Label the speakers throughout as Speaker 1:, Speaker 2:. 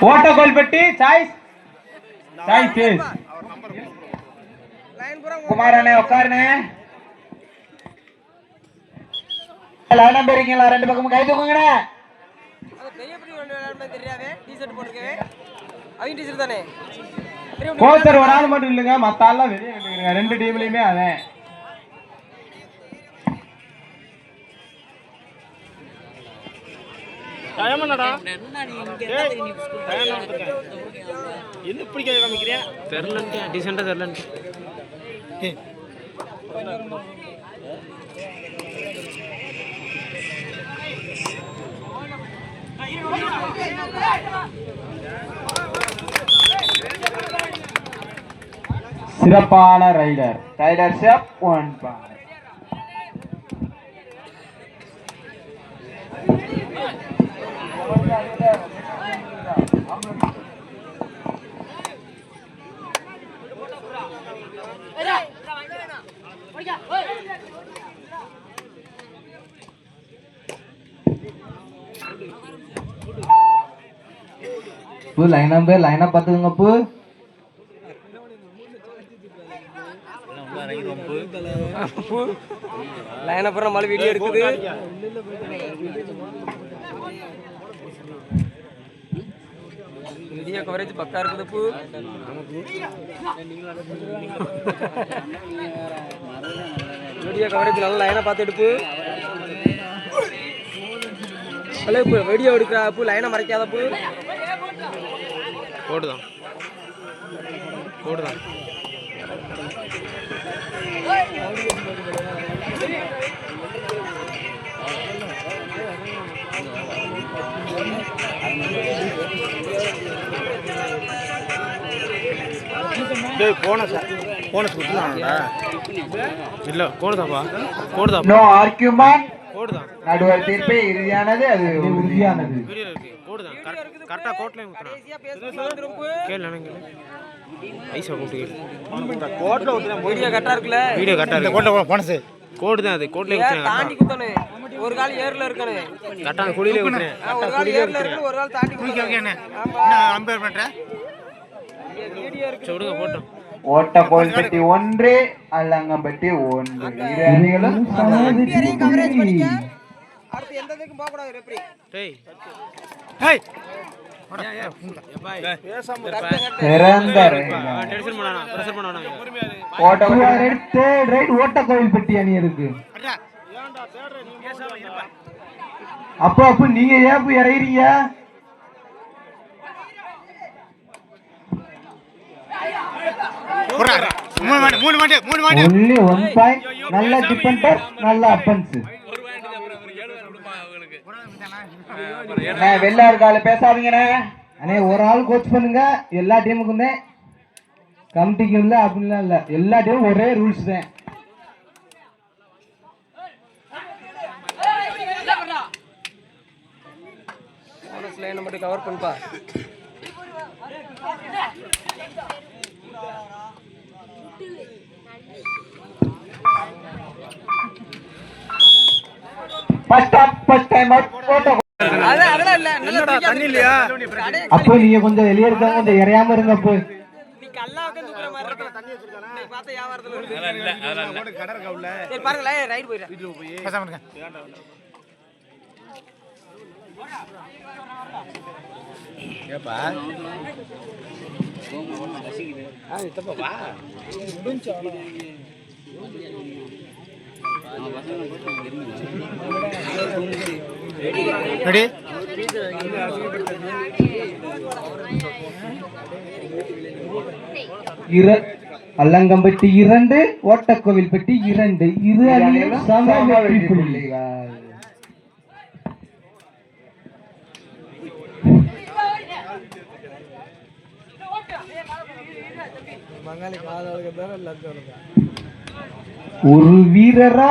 Speaker 1: Photo கோல் பெட்டி choice. Choice. குமாரனே உட்காருனே. உட்காருண்ணே line number இருக்கீங்களா? ரெண்டு பக்கமும் கை தூக்குங்கண்ணே.
Speaker 2: பெரிய பெரிய விளையாடுமே டிஷர்ட் தானே
Speaker 1: கோச்சர் ஒரு ஆள் மட்டும் இல்லைங்க மத்த ஆள்லாம் வெளியே ரெண்டு டீம்லயுமே அவன்
Speaker 3: என்ன பிடிக்காத காமிக்கிறியா
Speaker 4: தெரிலன்ட்டு டீசெண்டாக தெரிலன்ட்டு
Speaker 1: சிறப்பான ரைடர் ரைடர் ஷெப் ஒன் பார் பூ லைன் நம்பர் லைனா பார்த்துக்கோங்க பூ.
Speaker 2: லைன் அப்புறம் நம்மளால வீடியோ இருக்குது. வீடியோ கவரேஜ் பக்கா இருக்குது பூ. வீடியோ கவரேஜ் நல்லா லைனா பார்த்து எடுப்பு ஹலோ இப்போ வீடியோ எடுக்கிற பூ லைனை மறைக்காத பூ.
Speaker 4: கோடுதான் கோடுதான்
Speaker 3: டேய் போனஸ் போனஸ் கொடுத்துருவாங்கடா
Speaker 4: இல்லை கோடுதாப்பா கோடுதா
Speaker 1: நோ ஆர்கியூமெண்ட் நடுவர் தீர்ப்பே இறுதியானது அது உறுதியானது.
Speaker 4: வீடியோ இருக்கு. கோடுதான். கரெக்டாக கோட்லையும் ஊற்றுறான் கேளு நினைங்க ஐசா
Speaker 3: கோட்டில் ஊற்றுறேன்
Speaker 2: வீடியோ கரெக்டா இருக்குல்ல?
Speaker 4: வீடியோ கரெக்டாக இருக்கு. கோடு தான் அது ஊற்றுறேன்
Speaker 2: தாண்டி குத்தணும். ஒரு கால் ஏர்ல இருக்கணும்.
Speaker 4: கரெக்டாக குழியிலே
Speaker 2: ஆ, ஒரு கால் ஏர்ல இருக்கணும் ஒரு கால் தாண்டி குத்தணும்.
Speaker 3: என்ன? அம்பேர் பண்ணுறேன்
Speaker 2: வீடியோ இருக்கு.
Speaker 4: விடுங்க போட்டோம்.
Speaker 1: ஓட்டக்கோல்பட்டி ஒன்று அல்லங்கம்பட்டி ஒன்று. இரு. அணிகளும் ஓட்ட ஓட்டக்கோயில்பட்டி அணி இருக்கு. அப்போ அப்போ நீங்க ஏன் போய் இறங்குறீங்க?
Speaker 3: மூணு மாட்டு மூணு மாட்டு மூணு மாட்டு
Speaker 1: ஒன்லி ஒன் பாயிண்ட் நல்ல டிஃபெண்டர் நல்ல அப்பன்ஸ் வெளில இருக்கால பேசாதீங்கண்ணே. அண்ணே ஒரு ஆள் கோச் பண்ணுங்க. எல்லா டீமுக்கும் தான் கமிட்டிக்கும் இல்லை அப்படின்லாம் இல்லை. எல்லா டீமும் ஒரே ரூல்ஸ் தான்.
Speaker 2: போனஸ் லைனை மட்டும் கவர் பண்ணுப்பா.
Speaker 1: அப்போ நீங்க கொஞ்சம் வெளியே இருக்காங்க கொஞ்சம் இறையாம இருங்க அப்போ.
Speaker 2: நீ கல்லா உட்காந்து தூக்குற மாதிரி இருக்கு தண்ணி வச்சிருக்கானே நீ பார்த்த வியாபாரத்துல இருக்கு
Speaker 3: கடை இருக்கா உள்ள
Speaker 2: சரி பாருங்களே ரைட் போயிடுறேன்
Speaker 3: பேசாம இருங்க ஏப்பா ரெடி?
Speaker 1: இர அல்லங்கம்பட்டி இரண்டு ஓட்டக்கோவில் பெட்டி இரண்டு. இரு அணியும் சம வெற்றி புள்ளிகள் ஒரு வீரரா?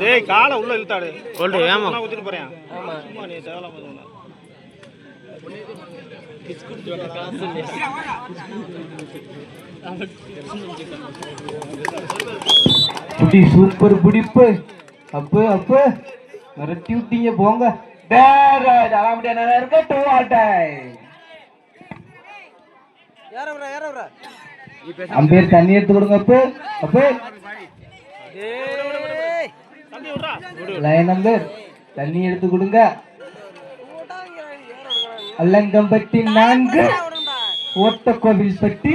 Speaker 3: டேய் காலை உள்ள இழுத்தாடு.
Speaker 4: கோல்டு ஏமா
Speaker 3: நான் ஊத்திட்டு போறேன். சும்மா நீ தேவலாம சொன்ன
Speaker 1: புடி சூப்பர் பிடிப்பு. அப்பு அப்பு மிரட்டி விட்டீங்க போங்க. டேரட் அலாமட்டி என்ன இருக்க? டூ ஆல் டைம் அம்பேர் தண்ணி எடுத்து கொடுங்க அப்பு அப்பு லைன் நம்பர் தண்ணி எடுத்து கொடுங்க. அல்லங்கம்பட்டி நான்கு. ஓட்டக்கோவில் பட்டி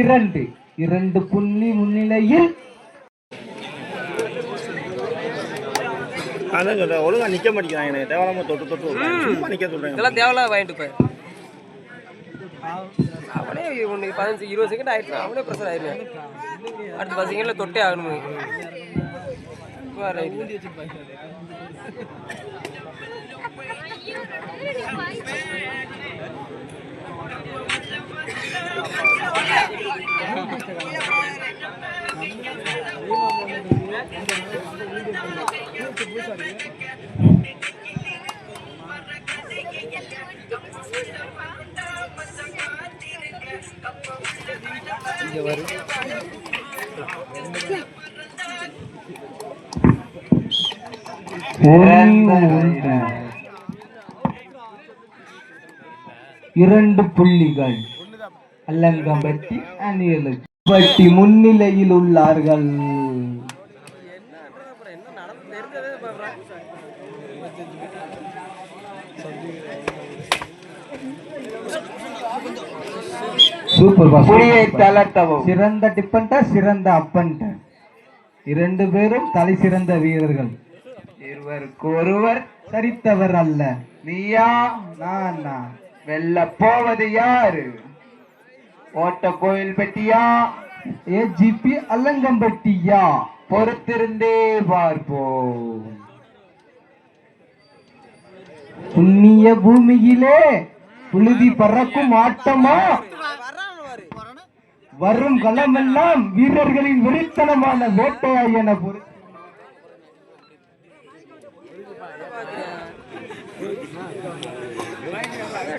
Speaker 1: இரண்டு. இரண்டு புள்ளி முன்னிலையில்
Speaker 3: அதான் சொல்றேன் ஒழுங்கா நிக்க மாட்டேங்கிறாங்க. எனக்கு தேவையில்லாம தொட்டு தொட்டு. சும்மா நிக்க சொல்றேன்
Speaker 2: இதெல்லாம் தேவையில்லாத வாங்கிட்டு போய். அவனே ஒன்று பதினஞ்சு இருபது செகண்ட் ஆயிடுச்சு. அவனே ப்ரெஷர் ஆயிடுவேன் அடுத்த பத்து செகண்ட்ல தொட்டே ஆகணும்.
Speaker 1: இரண்டு புள்ளிகள். அல்லங்கம்பட்டி அணியலுக்கு பட்டி முன்னிலையில் உள்ளார்கள். சூப்பர் பாஸ் புலியை தளர்த்தவும். சிறந்த டிப்பன்ட சிறந்த அப்பன்ட இரண்டு பேரும் தலை சிறந்த வீரர்கள். இருவருக்கு ஒருவர் சரித்தவர் அல்ல. நீயா நான்? வெல்ல போவது யாரு? ஓட்ட கோயில் பெட்டியா? ஏ ஜிபி அல்லங்கம்பட்டியா பொறுத்திருந்தே பார்ப்போம். புண்ணிய பூமியிலே புழுதி பறக்கும் ஆட்டமா? வரும் களமெல்லாம் வீரர்களின் வெறித்தனமான வேட்டையா என பொறு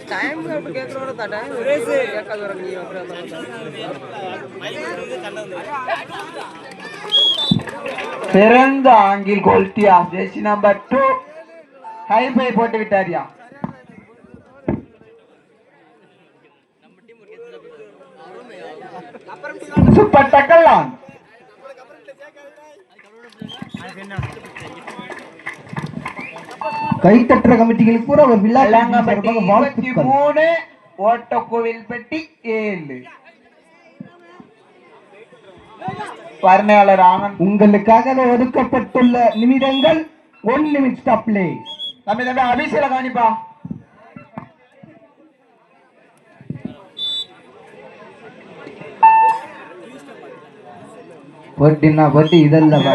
Speaker 2: டைம் கேட்கறோட டைம் ரேஸ் கேட்காத வர நீ
Speaker 1: சிறந்த ஆங்கில் கோல்டியா ஜெர்சி நம்பர் டூ ஹை பை போட்டு விட்டாரியா சூப்பர் டக்கல்லான் கைத்தட்டுற கமிட்டிகளுக்கு பூரா ஒரு விழா சார்பாக வாழ்த்துக்கள். மூணு ஓட்டக்கோவில் பெட்டி ஏழு. வர்ணையாளர் ஆனந்த். உங்களுக்காக ஒதுக்கப்பட்டுள்ள நிமிடங்கள் ஒன் நிமிட் ஸ்டாப் பிளே தம்பி தம்பி அபிஷேல காணிப்பா. போட்டினா போட்டி இதெல்லாம்